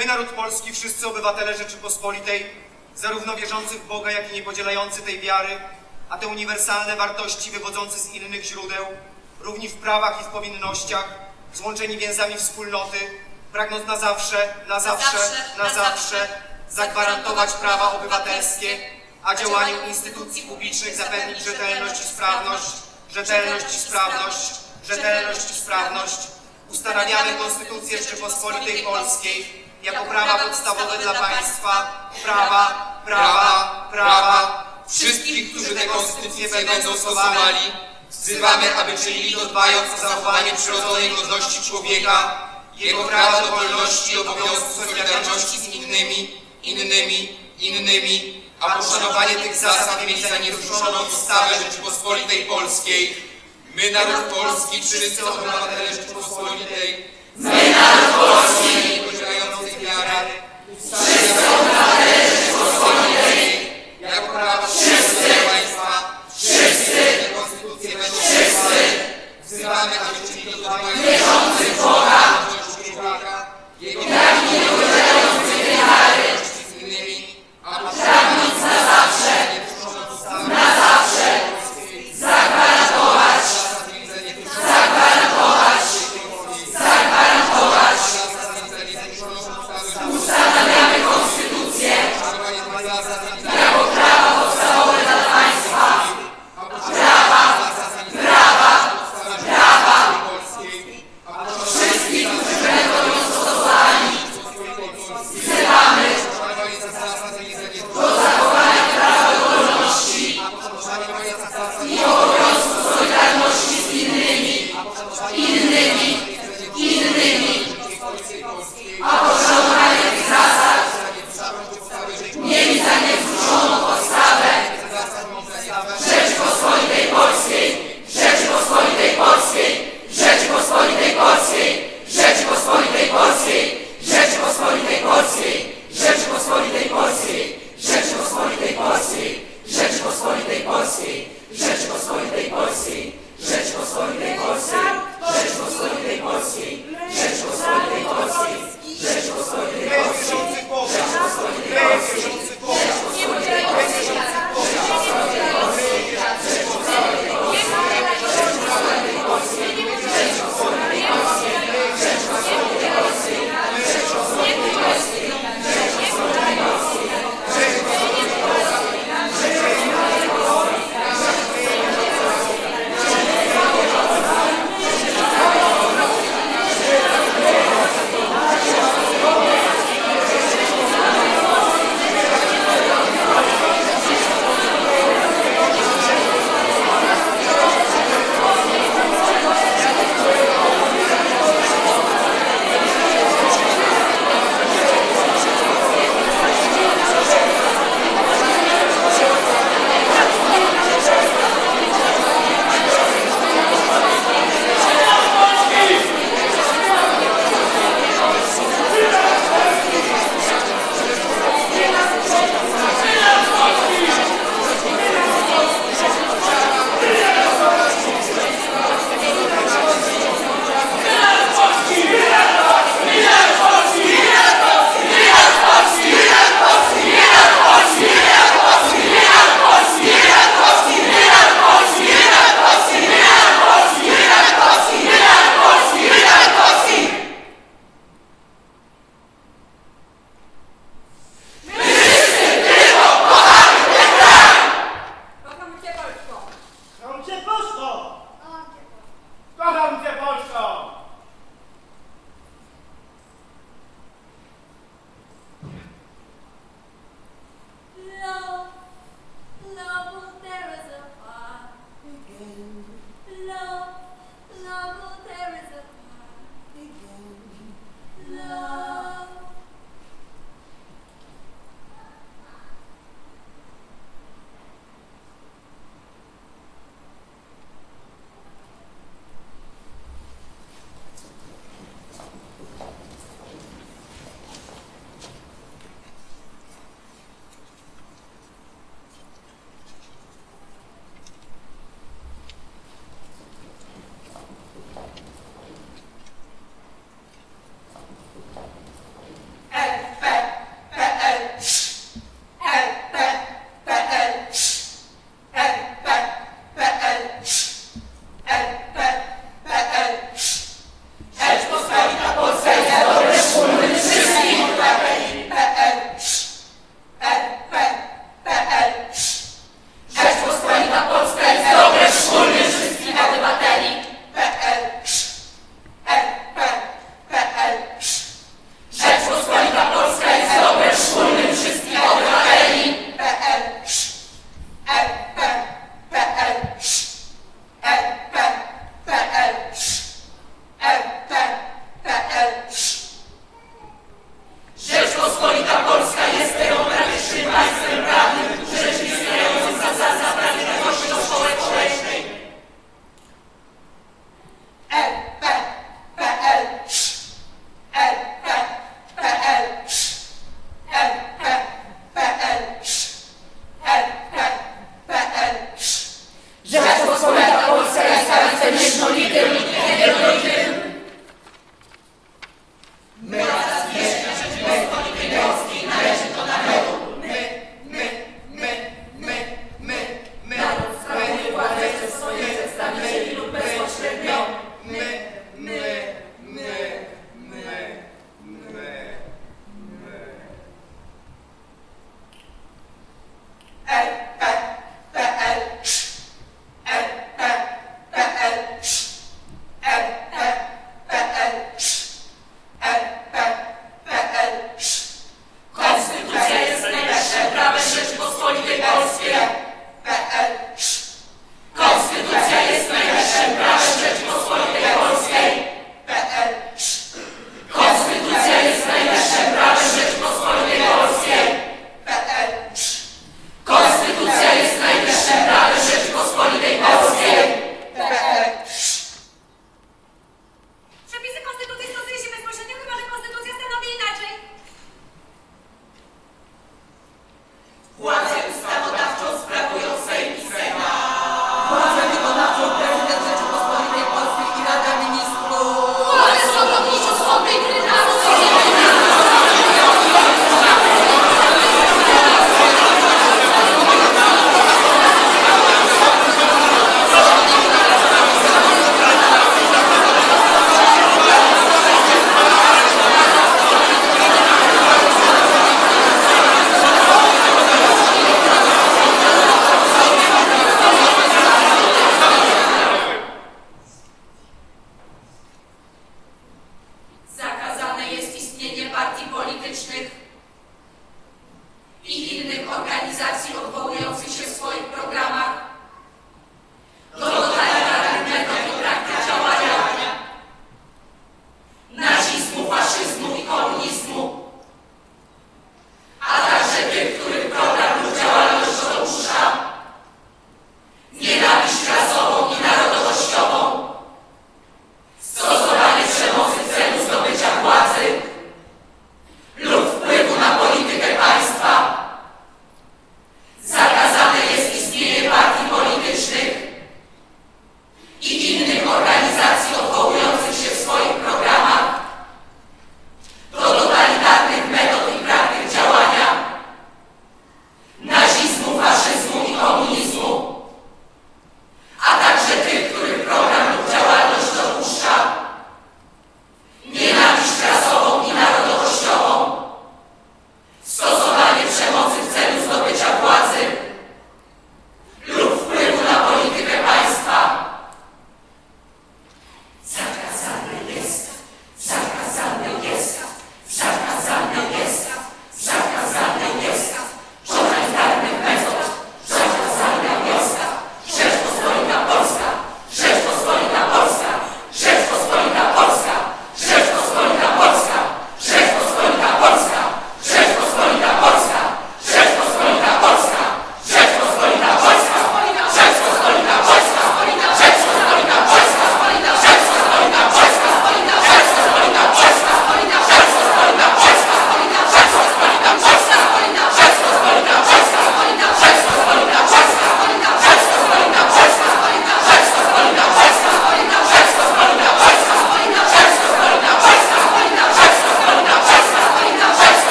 My, naród polski, wszyscy obywatele Rzeczypospolitej, zarówno wierzący w Boga, jak i nie podzielający tej wiary, a te uniwersalne wartości wywodzące z innych źródeł, równi w prawach i w powinnościach, złączeni więzami wspólnoty, pragnąc na zawsze, na zawsze, na zawsze zagwarantować prawa obywatelskie, a działaniu instytucji publicznych zapewnić rzetelność i sprawność, rzetelność i sprawność, rzetelność i sprawność, ustanawiamy Konstytucję Rzeczypospolitej Polskiej jako prawa podstawowe dla państwa, prawa, prawa, prawa. Wszystkich, którzy tę konstytucję będą stosowali, wzywamy, aby czynili to dbając o zachowanie przyrodzonej godności człowieka, jego prawa do wolności i obowiązku solidarności z innymi, innymi, innymi, a poszanowanie tych zasad mieli za niezruszoną ustawę Rzeczypospolitej Polskiej. My, naród polski, wszyscy obywatele Rzeczypospolitej, my, naród polski,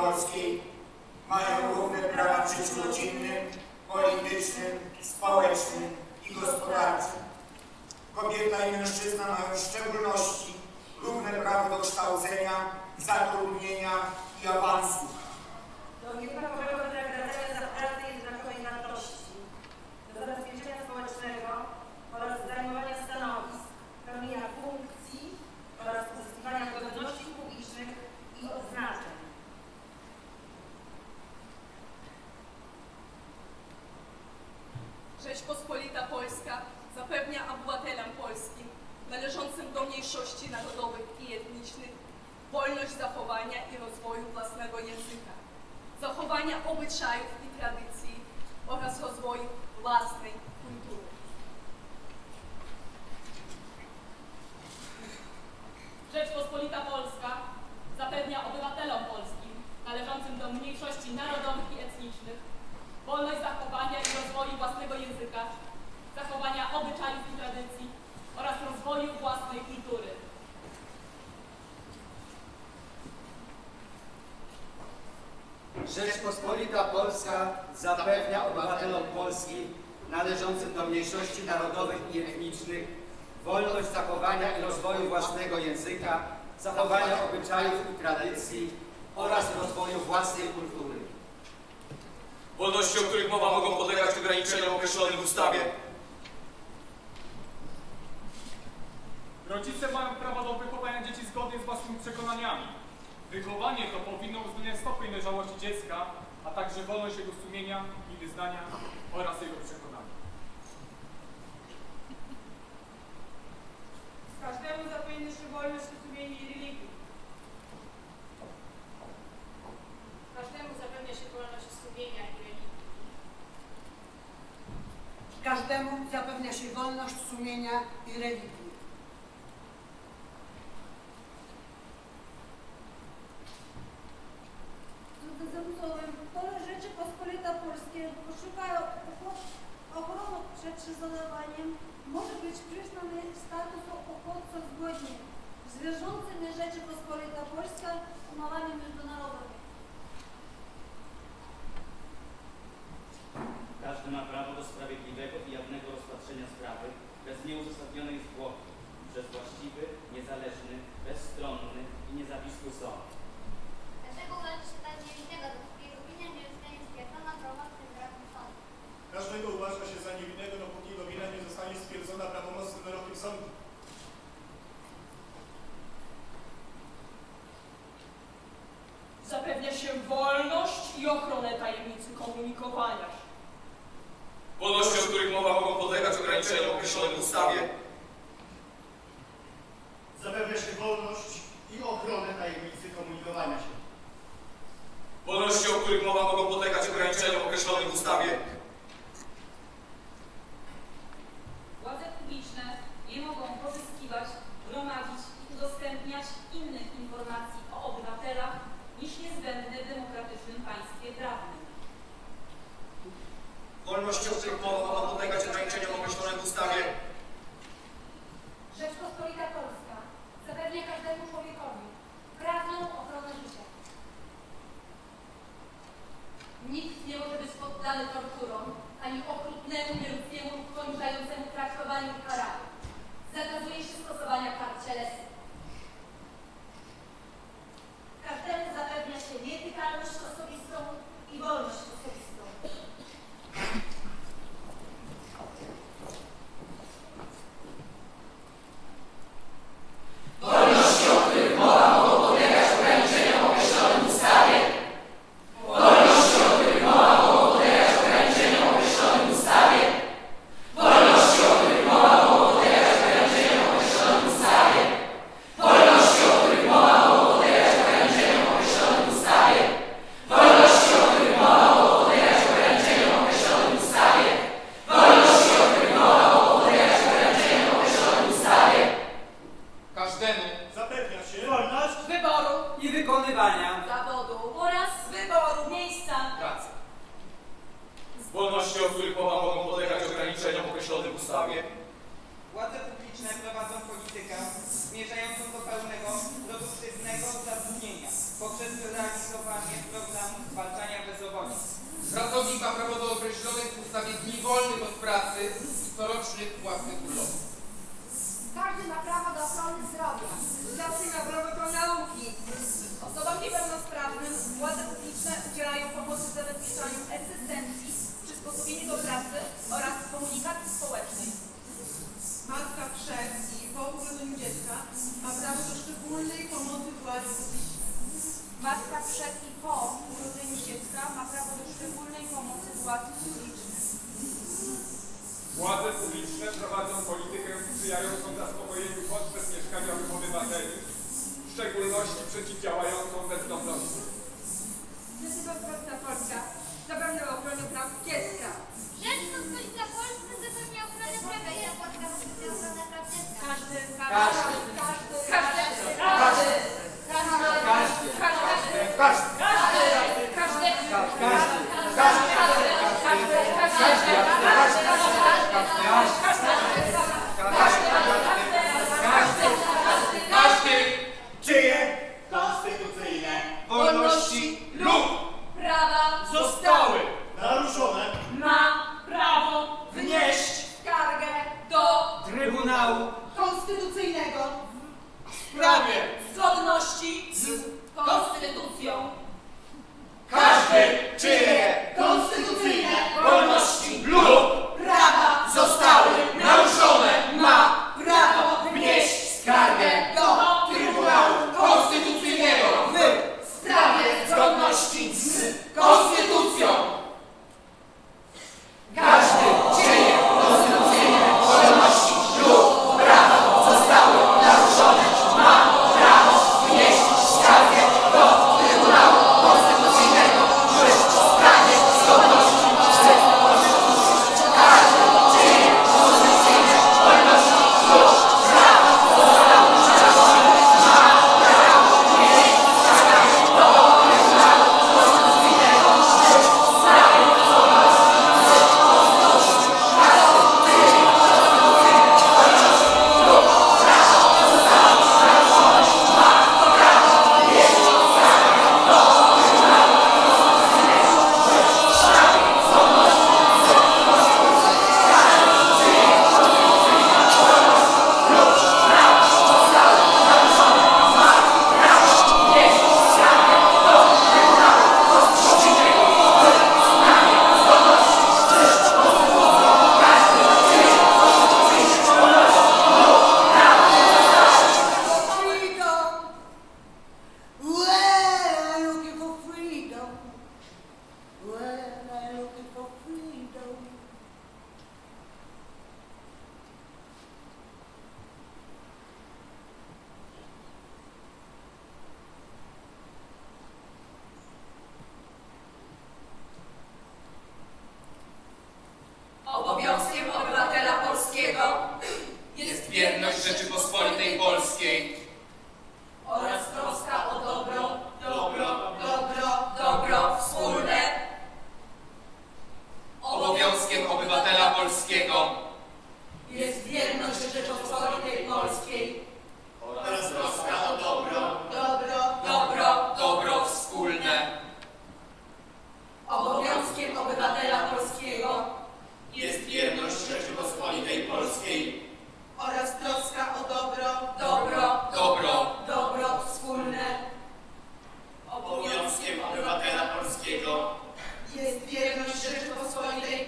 Polskiej mają równe prawa w życiu rodzinnym, politycznym, społecznym i gospodarczym. Kobieta i mężczyzna mają w szczególności równe prawo do kształcenia, zatrudnienia i awansu. To. Obyczajów i tradycji oraz rozwoju własnej zachowania i rozwoju własnego języka, zachowania obyczajów i tradycji oraz rozwoju własnej kultury. Wolności, o których mowa, mogą podlegać ograniczeniom określonym w ustawie. Rodzice mają prawo do wychowania dzieci zgodnie z własnymi przekonaniami. Wychowanie to powinno uwzględniać stopień dojrzałości dziecka, a także wolność jego sumienia i wyznania oraz jego przekonania. Każdemu zapewnia się wolność sumienia i religii. Każdemu zapewnia się wolność sumienia i religii. Każdemu zapewnia się wolność sumienia i religii. Zabudowy pole Rzeczypospolita Polskie poszukają ochrony przed prześladowaniem może być przyznany uchodźcy zgodnie z wiążącymi Rzeczypospolita Polska umowami międzynarodowymi. Każdy ma prawo do sprawiedliwego i jawnego rozpatrzenia sprawy bez nieuzasadnionej zwłoki przez właściwy, niezależny, bezstronny i niezawisły sąd. Dlaczego uważa się za niewinnego, dopóki jego wina nie zostanie stwierdzona prawomocnym sądu? Każdego uważa się za niewinnego, dopóki jego wina nie zostanie stwierdzona prawomocnym wyrokiem sądu. Zapewnia się wolność i ochronę tajemnicy komunikowania się. Wolności, o których mowa, mogą podlegać ograniczeniom określonym w ustawie. Zapewnia się wolność i ochronę tajemnicy komunikowania się. Wolności, o których mowa, mogą podlegać ograniczeniom określonym w ustawie. Zapewnia ochronę praw dziecka.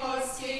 polskie